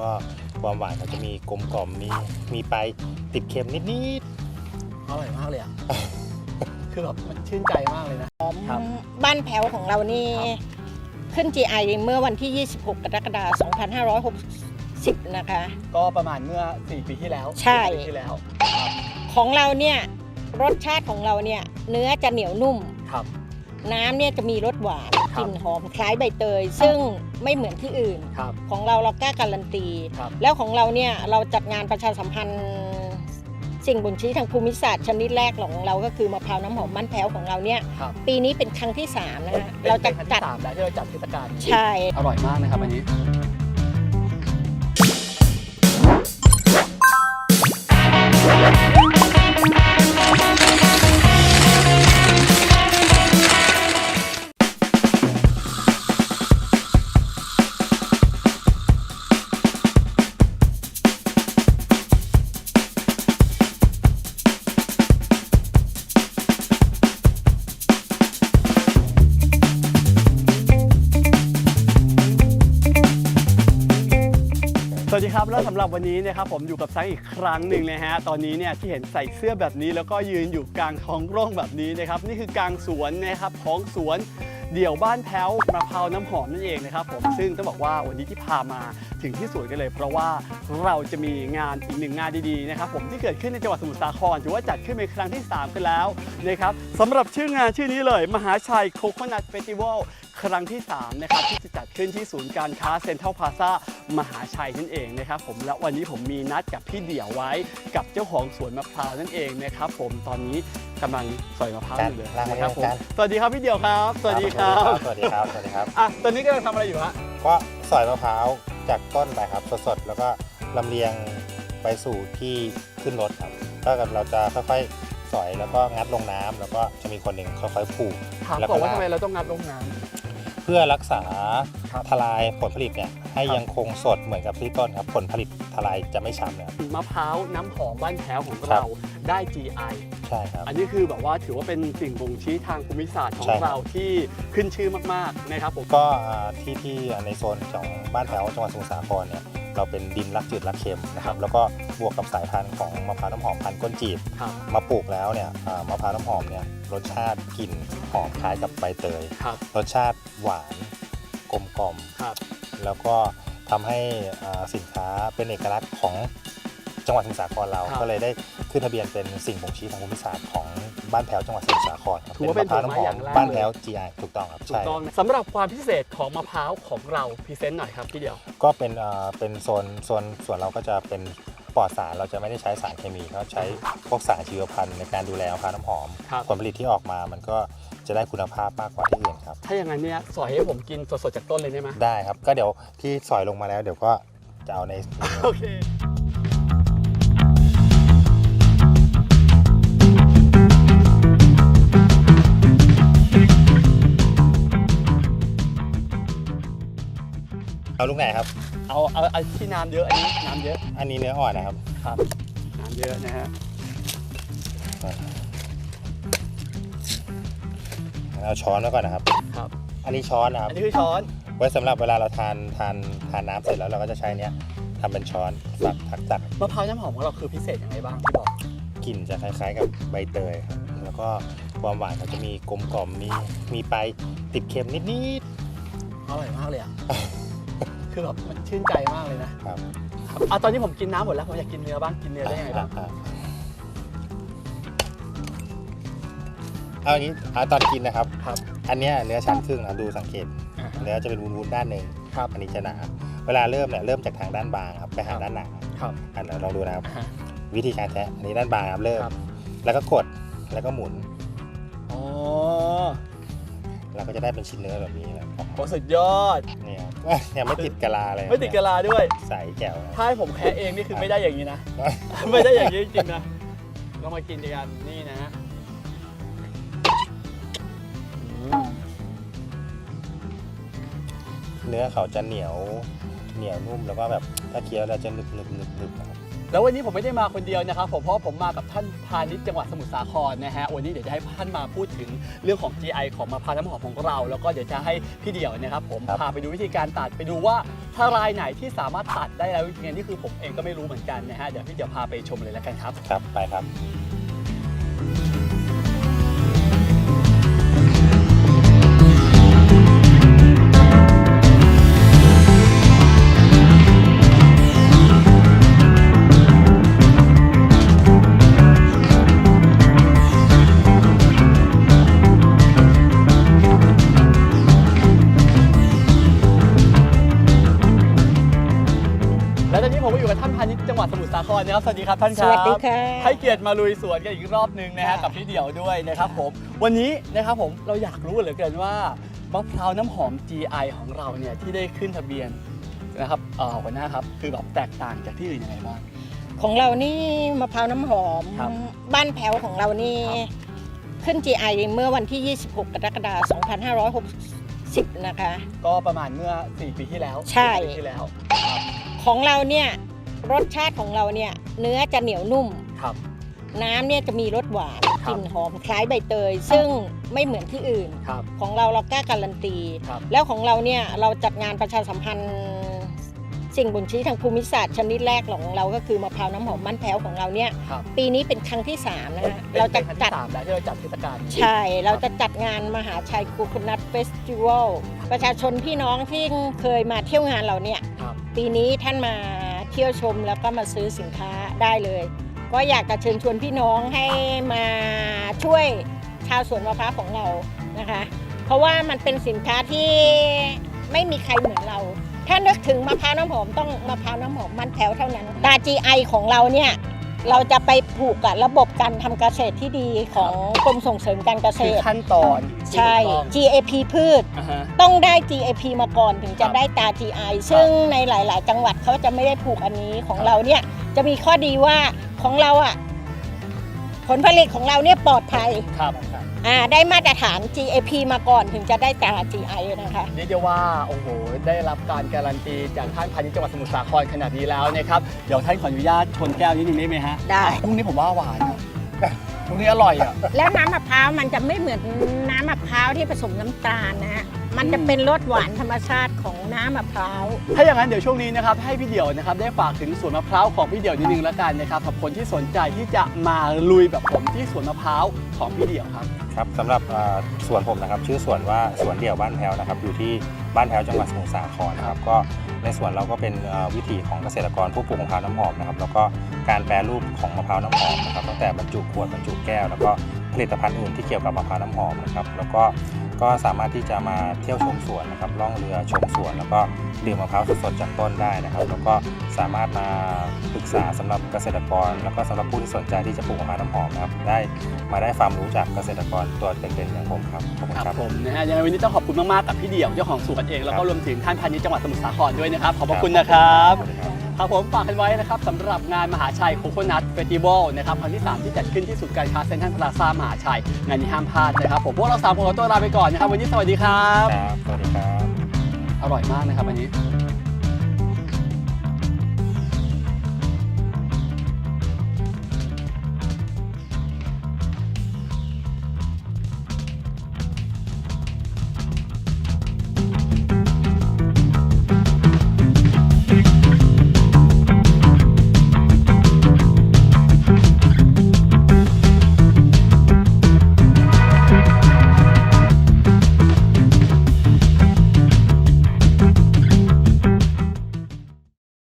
ก็ความหวานเขาจะมีกลมกล่อมมีมีปลายติดเค็มนิดอร่อยมากเลยอะ คือแบบมันชื่นใจมากเลยนะ ครับ บ้านแพ้วของเรานี่ครับขึ้น GI เมื่อวันที่ 26 กรกฎาคม2560 นะคะ ก็ประมาณเมื่อ 4 ปีที่แล้วใช่ สี่ปีที่แล้วของเราเนี่ยรสชาติของเราเนี่ยเนื้อจะเหนียวนุ่ม ครับ น้ำเนี่ยจะมีรสหวานครับ กลิ่นหอมคล้ายใบเตย ซึ่งไม่เหมือนที่อื่นครับของเราเรากล้าการันตีครับแล้วของเราเนี่ยเราจัดงานประชาสัมพันธ์สิ่งบ่งชี้ทางภูมิศาสตร์ชนิดแรกของเราก็คือมะพร้าวน้ำหอมมันแพ้วของเราเนี่ยครับปีนี้เป็นครั้งที่สามนะคะเป็นเราจะเป็นครั้งจัดที่สามแล้วที่เราจัดเทศกาลนี้ใช่อร่อยมากนะครับอันนี้ วัสดีครับ แล้วสำหรับวันนี้นะครับผมอยู่กับซังอีกครั้งหนึ่งนะฮะ ตอนนี้เนี่ยที่เห็นใส่เสื้อแบบนี้ แล้วก็ยืนอยู่กลางท้องร่องแบบนี้นะครับ นี่คือกลางสวนนะครับของสวน เดี่ยวบ้านแพ้วมะพร้าวน้ำหอมนั่นเองนะครับผมซึ่งต้องบอกว่าวันนี้ที่พามาถึงที่สวนกันเลย เพราะว่าเราจะมีงานอีกหนึ่งงานดีๆนะครับผมที่เกิดขึ้นในจังหวัดสมุทรสาครถือว่าจัดขึ้นเป็นครั้งที่ 3 กันแล้วนะครับสำหรับชื่องานชื่อนี้เลย มหาชัยโคโคนัทเฟสติวัลครั้งที่ 3 นะครับ ที่จะจัดขึ้นที่ศูนย์การค้าเซ็นทรัลพาซ่ามหาชัยนั่นเองนะครับผมและวันนี้ผมมีนัดกับพี่เดี่ยวไว้กับเจ้าของสวนมะพร้าวนั่นเองนะครับผมตอนนี้ กำลังสอยมะพร้าวอยู่เลยลากมานะครับผมกันสวัสดีครับพี่เดี่ยวครับๆสวัสดีครับ สวัสดีครับ สวัสดีครับ อะ ตอนนี้กำลังทำอะไรอยู่ฮะ ก็สอยมะพร้าวจากต้นไปครับสดๆ แล้วก็ลำเลียงไปสู่ที่ขึ้นรถครับก็เราจะค่อยๆสอยแล้วก็งัดลงน้ำแล้วก็จะมีคนหนึ่งค่อยๆผูกถามแล้วก็ก่อนว่าลากทำไมเราต้องงัดลงน้เพื่อรักษาครับ ทลายผลผลิตเนี่ยให้ครับยังคงสดเหมือนกับที่ต้นครับผลผลิตทลายจะไม่ช้ำนะครับำมะพร้าวน้ำหอมบ้านแพ้วของครัเราบได้ GI ใช่ครับ อันนี้คือแบบว่าถือว่าเป็นสิ่งบ่งชี้ทางภูมิศาสตร์ของใช่ครับ เราที่ขึ้นชื่อมากๆนะครับผมก็อ่าที่ที่ในโซนของบ้านแถวจังหวัดสมุทรสาครเนี่ยเราเป็นดินรักจืดรักเค็มนะครับแล้วก็ บวกกับสายพันธุ์ของมะพร้าวน้ำหอมพันธุ์ก้นจีบ ครับ มาปลูกแล้วเนี่ยอ่ามะพร้าวน้ำหอมเนี่ยรสชาติกลิ่นหอมคล้ายกับใบเตย ครับ รสชาติหวานกลมกล่อมครับ แล้วก็ทำให้อ่าสินค้าเป็นเอกลักษณ์ของจังหวัดสมุทรสาครเรา ครับก็เลยได้ขึ้นทะเบียนเป็นสิ่งบ่งชี้ทางภูมิศาสตร์ของบ้านแพ้วจังหวัดสมุทรสาครครับถือว่าเป็นมะพร้าวน้ำหอผลไม้อย่ามงแรกบ้านเลยแพ้ว GI ถูกต้องครับถูกใช่ ต้องนะสำหรับความพิเศษของมะพร้าวของเราพรีเซนต์หน่อยครับพี่เดียว ก็เป็นอ่าเป็นโซนโซนส่วนเราก็จะเป็น ปลอดสารเราจะไม่ได้ใช้สารเคมีเขาใช้พวกสารชีวพันธุ์ในการดูแลมะพร้าวน้ำหอม ครับ ผลผลิตที่ออกมามันก็จะได้คุณภาพมากกว่าที่อื่นครับ ถ้าอย่างนั้นเนี่ยสอยให้ผมกินสดๆจากต้นเลยได้ไหมได้ครับ ก็เดี๋ยวที่สอยลงมาแล้วเดี๋ยวก็จะเอาใน โอเค เอาลูกไหนครับ เอาเอาเอาที่น้ำเยอะอันนี้น้ำเยอะอันนี้เนื้ออ่อนนะครับ ครับน้ำเยอะนะฮะเอาช้อนไว้ก่อนนะครับ ครับ อันนี้ช้อนนะครับ อันนี้คือช้อนไว้สำหรับเวลาเราทานทานทานน้ำเสร็จแล้วเราก็จะใช้เนี้ยทำเป็นช้อนตักตักตักมะพร้าวน้ำหอมของเราคือพิเศษยังไงบ้างพี่บอกกลิ่นจะคล้ายๆกับใบเตยครับ แล้วก็ความหวานเขาจะมีกลมกล่อมมีมีปลายติดเค็มนิดอร่อยมากเลยอะ คือแบบมันชื่นใจมากเลยนะๆครับครับเอาตอนนี้ผมกินน้ำหมดแล้วผมอยากกินเนื้อบ้างกินเนื้อได้ยังไงบ้างอะเอาอย่างนี้เอาตอนกินนะครับ ครับ อันเนี้ยเนื้อชั้นครึ่งนะดูสังเกตอ่าฮะเนื้อจะเป็นวุ้นๆด้านหนึ่งครับ อันนี้จะหนาเวลาเริ่มเนี่ยเริ่มจากทางด้านบางครับไปหาด้านหนาครับอันเราลองดูนะครับอ่าฮะวิธีการแทะอันนี้ด้านบางครับเริ่ม ครับ แล้วก็กดแล้วก็หมุนอ๋อ เราก็จะได้เป็นชิ้นเนื้อแบบนี้นะโหสุดยอดเนี่ยครับยังไม่ติดกะลาเลยไม่ติดกะลาด้วย ใสแจ๋วถ้าให้ผมแคะเองนี่คือไม่ได้อย่างนี้นะ ไม่ได้อย่างนี้จริงๆนะเรามากินกันนี่นะอืมเนื้อเขาจะเหนียวเหนียวนุ่มแล้วก็แบบถ้าเคี้ยวแล้วจะนึบนึบนึบนึบนะครับ แล้ววันนี้ผมไม่ได้มาคนเดียวนะครับผมเพราะว่าผมมากับท่านพาณิชย์จังหวัดสมุทรสาครนะฮะวันนี้เดี๋ยวจะให้ท่านมาพูดถึงเรื่องของ GI ของมะพร้าวน้ำหอมของเรา แล้วก็เดี๋ยวจะให้พี่เดี่ยวนะครับผมครับพาไปดูวิธีการตัดไปดูว่าถ้ารายไหนที่สามารถตัดได้แล้วจริงๆนี่คือผมเองก็ไม่รู้เหมือนกันนะฮะเดี๋ยวพี่เดี่ยวพาไปชมเลยแล้วกันครับ ครับไปครับ สาครนะครับสวัสดีครับท่านคสรับวัสดีค่ะให้เกียรติมาลุยสวนกันอีกรอบหนึ่งนะฮะค่ะกับพี่เดี่ยวด้วยนะครับผม วันนี้นะครับผมเราอยากรู้เหลือเกินว่ามะพร้าวน้ำหอม GI ของเราเนี่ยที่ได้ขึ้นทะเบียนนะครับเอ่อหัวหน้าครับคือแบบแตกต่างจากที่อื่นยังไงบ้าง ของเรานี่มะพร้าวน้ำหอมครับบ้านแพ้วของเรานี่ครับขึ้น GI เมื่อวันที่ 26 กรกฎาคม2560 นะคะ ก็ประมาณเมื่อ 4 ปีที่แล้วใช่ สี่ปีที่แล้ว ของเราเนี่ยรสชาติของเราเนี่ย เนื้อจะเหนียวนุ่ม ครับ น้ำเนี่ยจะมีรสหวานคกรับลิ่นหอมคล้ายใบเตย ซึ่งไม่เหมือนที่อื่น ครับ ของเราเรากล้าการันตี ครับ แล้วของเราเนี่ยเราจัดงานประชาสัมพันธ์ สิ่งบ่งชี้ทางภูมิศาสตร์ชนิดแรกของเราก็คือมะพร้าวน้ำหอมมันแพ้วของเราเนี่ยครับปีนี้เป็นครั้งที่สามนะคะเป็นเราจะครั้งจัที่ดสามแล้วที่เราจัดเทศกาลนี้ ใช่ เราจะจัดงานมหาชัยคูคนัทเฟสติวัลประชาชนพี่น้องที่เคยมาเที่ยวงานเราเนี่ย ครับ ปีนี้ท่านมาเที่ยวชมแล้วก็มาซื้อสินค้าได้เลย ก็อยากจะเชิญชวนพี่น้องให้มาช่วยชาวสวนมะพร้าวของเรานะคะ เพราะว่ามันเป็นสินค้าที่ไม่มีใครเหมือนเรา ถ้านึกถึงมะพร้าวน้ำหอมต้องมะพร้าวน้ำหอมมันแถวเท่านั้นตา GI ของเราเนี่ย เราจะไปผูกกับระบบการทำเกษตรที่ดีของกรมส่งเสริมการเกษคือตร ขั้นตอนที่ใช่ถูกต้อง GAP พืช อ่าฮะ ต้องได้ GAP มาก่อนถึงจะครับได้ตา GI ซึ่งในหลาย ๆ จังหวัดเขาจะไม่ได้ผูกอันนี้ของเราเนี่ยจะมีข้อดีว่าของเราอะ ผลผลิตของเราเนี่ยปลอดภัยครับอ่าได้มาตรฐาน GAP มาก่อนถึงจะได้ตรา GI นะคะเรียกได้ว่าโอ้โหได้รับการการันตีจากท่านพาณิชย์จังหวัดสมุทรสาครขนาดนี้แล้วนะครับเดี๋ยวท่านขออนุญาตชนแก้วนิดนึงได้ไหมฮะได้ พรุ่งนี้ผมว่าหวาน อะพรุ่งนี้อร่อยอะ แล้วน้ำมะพร้าวมันจะไม่เหมือนน้ำมะพร้าวที่ผสมน้ำตาลนะฮะ มันจะอืมเป็นรสหวานธรรมชาติของน้ำมะพร้าว ถ้าอย่างนั้นเดี๋ยวช่วงนี้นะครับให้พี่เดี่ยวนะครับได้ฝากถึงสวนมะพร้าวของพี่เดี่ยวนิดนึงแล้วกันนะครับสำหรับคนที่สนใจที่จะมาลุยแบบผมที่สวนมะพร้าวของพี่เดี่ยวครับ ครับสำหรับอ่าสวนผมนะครับ ชื่อสวนว่าสวนเดี่ยวบ้านแพ้วนะครับ อยู่ที่บ้านแพ้วจังหวัดสมุทรสาครนะครับก็ ในสวนเราก็เป็นวิถีของเกษตรกรผู้ปลูกมะพร้าวน้ำหอมนะครับแล้วก็การแปรรูปของมะพร้าวน้ำหอมนะครับตั้งแต่บรรจุขวดบรรจุแก้ว แล้วก็ผลิตภัณฑ์อื่นที่เกี่ยวกับมะพร้าวน้ำหอมนะครับแล้วก็ ก็สามารถที่จะมาเที่ยวชมสวนนะครับล่องเรือชมสวน แล้วก็ดื่มมะพร้าวสดๆจากต้นได้นะครับ แล้วก็สามารถมาปรึกษาสำหรับเกษตรกร แล้วก็สำหรับผู้ที่สนใจที่จะปลูกมะพร้าวน้ำหอมนะครับได้มาได้ความรู้จากเกษตรกรตัวเป็นๆอย่างผมครับขอบคุณคครัรับบผมนะฮะยังไงวันนี้ต้องขอบคุณมากๆกับพี่เดี่ยวเจ้าของสวนเองแล้วก็รวมถึงท่านพาณิชย์จังหวัดสมุทรสาครด้วยนะครับขอบพระคุณนะครับสวัสดีครับ ครับผมฝากกันไว้นะครับสำหรับงานมหาชัยโคโคนัทเฟสติวัลนะครับครั้งที่ 3 ที่จัดขึ้นที่ศูนย์การค้าเซ็นทรัลพลาซ่ามหาชัยงานนี้ห้ามพลาดนะครับผมพวกเราสามคนขอตัวลาไปก่อนนะครับวันนี้สวัสดีครับ ครับสวัสดีครับ อร่อยมากนะครับอันนี้